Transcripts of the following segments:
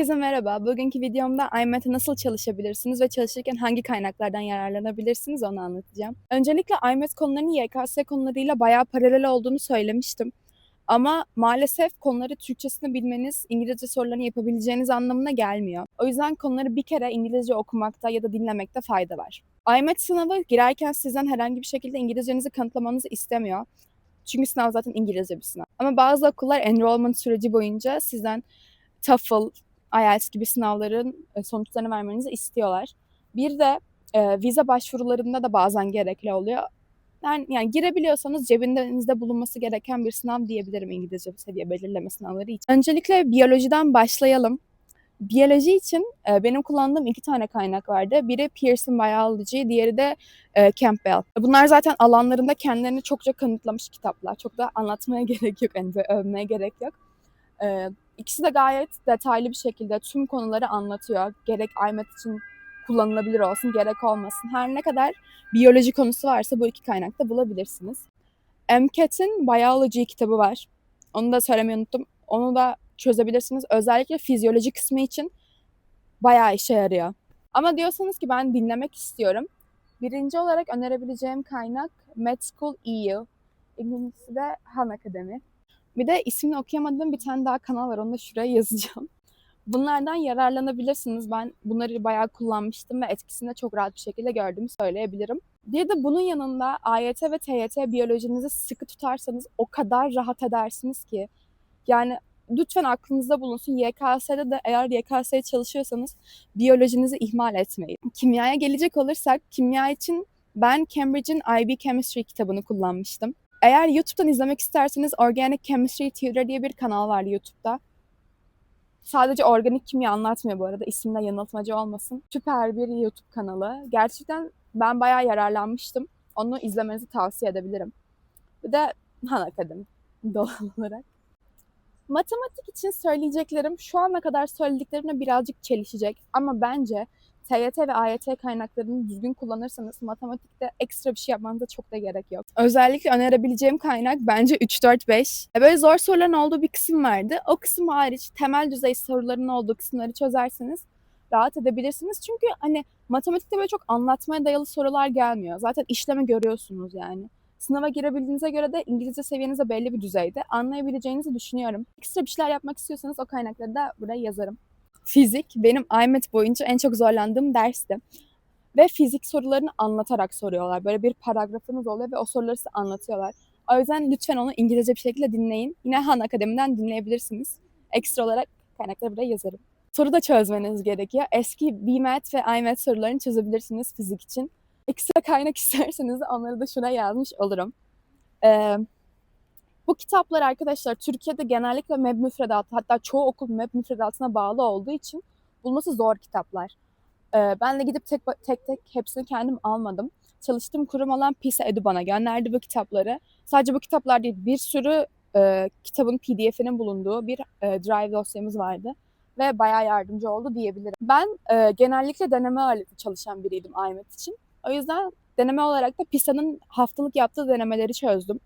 Herkese merhaba. Bugünkü videomda iMath'e nasıl çalışabilirsiniz ve çalışırken hangi kaynaklardan yararlanabilirsiniz onu anlatacağım. Öncelikle iMath konularının YKS konularıyla bayağı paralel olduğunu söylemiştim. Ama maalesef konuları Türkçesini bilmeniz İngilizce sorularını yapabileceğiniz anlamına gelmiyor. O yüzden konuları bir kere İngilizce okumakta ya da dinlemekte fayda var. iMath sınavı girerken sizden herhangi bir şekilde İngilizcenizi kanıtlamanızı istemiyor. Çünkü sınav zaten İngilizce bir sınav. Ama bazı okullar enrollment süreci boyunca sizden TOEFL, IELTS gibi sınavların e, sonuçlarını vermenizi istiyorlar. Bir de e, vize başvurularında da bazen gerekli oluyor. Yani, yani girebiliyorsanız cebinizde bulunması gereken bir sınav diyebilirim İngilizce seviye belirleme sınavları için. Öncelikle biyolojiden başlayalım. Biyoloji için e, benim kullandığım iki tane kaynak vardı. Biri Pearson Biology, diğeri de e, Campbell. Bunlar zaten alanlarında kendilerini çokça kanıtlamış kitaplar. Çok da anlatmaya gerek yok, yani övmeye gerek yok. E, ikisi de gayet detaylı bir şekilde tüm konuları anlatıyor. Gerek IMAT için kullanılabilir olsun, gerek olmasın. Her ne kadar biyoloji konusu varsa bu iki kaynakta bulabilirsiniz. MCAT'in Biology kitabı var. Onu da söylemeyi unuttum. Onu da çözebilirsiniz. Özellikle fizyoloji kısmı için bayağı işe yarıyor. Ama diyorsanız ki ben dinlemek istiyorum. Birinci olarak önerebileceğim kaynak Med School EU. İngilizcesi de Han Akademi. Bir de ismini okuyamadığım bir tane daha kanal var. Onu da şuraya yazacağım. Bunlardan yararlanabilirsiniz. Ben bunları bayağı kullanmıştım ve etkisini de çok rahat bir şekilde gördüğümü söyleyebilirim. Bir de bunun yanında AYT ve TYT biyolojinizi sıkı tutarsanız o kadar rahat edersiniz ki. Yani lütfen aklınızda bulunsun. YKS'de de eğer YKS'ye çalışıyorsanız biyolojinizi ihmal etmeyin. Kimyaya gelecek olursak kimya için ben Cambridge'in IB Chemistry kitabını kullanmıştım. Eğer YouTube'dan izlemek isterseniz Organic Chemistry Tutor diye bir kanal var YouTube'da. Sadece organik kimya anlatmıyor bu arada. İsimde yanıltmacı olmasın. Süper bir YouTube kanalı. Gerçekten ben bayağı yararlanmıştım. Onu izlemenizi tavsiye edebilirim. Bir de Han Akademi doğal olarak. Matematik için söyleyeceklerim şu ana kadar söylediklerimle birazcık çelişecek. Ama bence TYT ve AYT kaynaklarını düzgün kullanırsanız matematikte ekstra bir şey yapmanıza çok da gerek yok. Özellikle önerebileceğim kaynak bence 3-4-5. E, böyle zor soruların olduğu bir kısım vardı. O kısım hariç temel düzey soruların olduğu kısımları çözerseniz rahat edebilirsiniz. Çünkü hani matematikte böyle çok anlatmaya dayalı sorular gelmiyor. Zaten işlemi görüyorsunuz yani. Sınava girebildiğinize göre de İngilizce seviyeniz de belli bir düzeyde. Anlayabileceğinizi düşünüyorum. Ekstra bir şeyler yapmak istiyorsanız o kaynakları da buraya yazarım fizik benim IMET boyunca en çok zorlandığım dersti. Ve fizik sorularını anlatarak soruyorlar. Böyle bir paragrafınız oluyor ve o soruları size anlatıyorlar. O yüzden lütfen onu İngilizce bir şekilde dinleyin. Yine Han Akademi'den dinleyebilirsiniz. Ekstra olarak kaynakları buraya yazarım. Soru da çözmeniz gerekiyor. Eski BMAT ve IMAT sorularını çözebilirsiniz fizik için. Ekstra kaynak isterseniz onları da şuraya yazmış olurum. Ee, bu kitaplar arkadaşlar Türkiye'de genellikle MEB müfredatı hatta çoğu okul MEB müfredatına bağlı olduğu için bulması zor kitaplar. Ee, ben de gidip tek tek tek hepsini kendim almadım. Çalıştığım kurum olan PISA Edu bana gönderdi bu kitapları. Sadece bu kitaplar değil bir sürü e, kitabın pdf'inin bulunduğu bir e, drive dosyamız vardı. Ve bayağı yardımcı oldu diyebilirim. Ben e, genellikle deneme ağırlıklı çalışan biriydim IMET için. O yüzden deneme olarak da PISA'nın haftalık yaptığı denemeleri çözdüm.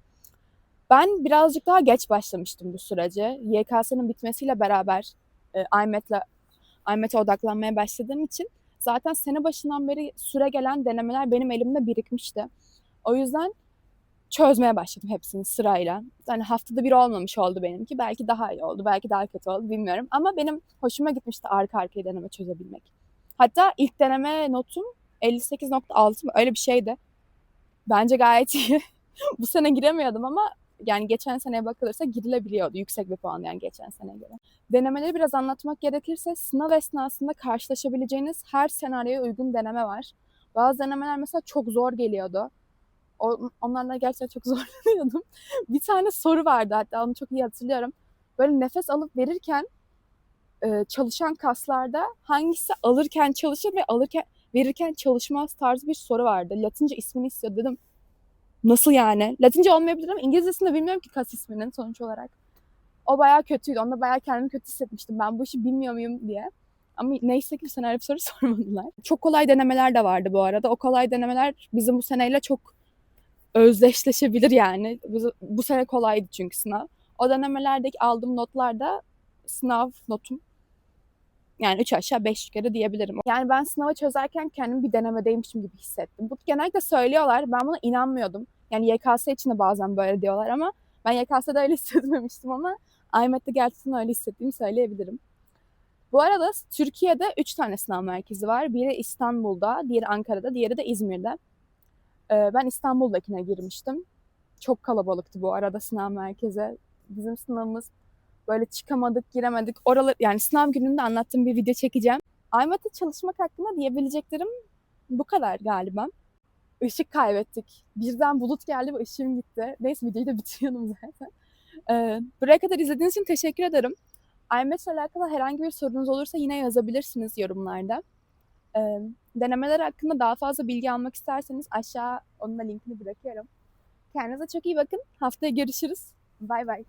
Ben birazcık daha geç başlamıştım bu sürece. YKS'nin bitmesiyle beraber e, IMET'le IMET'e odaklanmaya başladığım için zaten sene başından beri süre gelen denemeler benim elimde birikmişti. O yüzden çözmeye başladım hepsini sırayla. Yani haftada bir olmamış oldu benimki. Belki daha iyi oldu, belki daha kötü oldu bilmiyorum. Ama benim hoşuma gitmişti arka arkaya deneme çözebilmek. Hatta ilk deneme notum 58.6 mı öyle bir şeydi. Bence gayet iyi. Bu sene giremiyordum ama yani geçen seneye bakılırsa girilebiliyordu yüksek bir puan yani geçen seneye göre. Denemeleri biraz anlatmak gerekirse sınav esnasında karşılaşabileceğiniz her senaryoya uygun deneme var. Bazı denemeler mesela çok zor geliyordu. O, onlarla gerçekten çok zorlanıyordum. bir tane soru vardı hatta onu çok iyi hatırlıyorum. Böyle nefes alıp verirken e, çalışan kaslarda hangisi alırken çalışır ve alırken verirken çalışmaz tarzı bir soru vardı. Latince ismini istiyor dedim Nasıl yani? Latince olmayabilir ama İngilizcesini de bilmiyorum ki kas isminin sonuç olarak. O bayağı kötüydü. Onda bayağı kendimi kötü hissetmiştim. Ben bu işi bilmiyor muyum diye. Ama neyse ki bu sene soru sormadılar. Çok kolay denemeler de vardı bu arada. O kolay denemeler bizim bu seneyle çok özdeşleşebilir yani. Bu, bu sene kolaydı çünkü sınav. O denemelerdeki aldığım notlar da sınav notum. Yani 3 aşağı 5 yukarı diyebilirim. Yani ben sınavı çözerken kendimi bir denemedeymişim gibi hissettim. Bu genellikle söylüyorlar. Ben buna inanmıyordum. Yani YKS için de bazen böyle diyorlar ama ben YKS'de öyle hissetmemiştim ama IMET'te gerçekten öyle hissettiğimi söyleyebilirim. Bu arada Türkiye'de 3 tane sınav merkezi var. Biri İstanbul'da, diğeri Ankara'da, diğeri de İzmir'de. Ee, ben İstanbul'dakine girmiştim. Çok kalabalıktı bu arada sınav merkezi. Bizim sınavımız böyle çıkamadık, giremedik. Oralar yani sınav gününde anlattığım bir video çekeceğim. IMET'e çalışmak hakkında diyebileceklerim bu kadar galiba. Işık kaybettik. Birden bulut geldi ve ışığım gitti. Neyse videoyu da bitiriyorum zaten. Ee, buraya kadar izlediğiniz için teşekkür ederim. IMET ile alakalı herhangi bir sorunuz olursa yine yazabilirsiniz yorumlarda. Ee, denemeler hakkında daha fazla bilgi almak isterseniz aşağı onun da linkini bırakıyorum. Kendinize çok iyi bakın. Haftaya görüşürüz. Bay bay.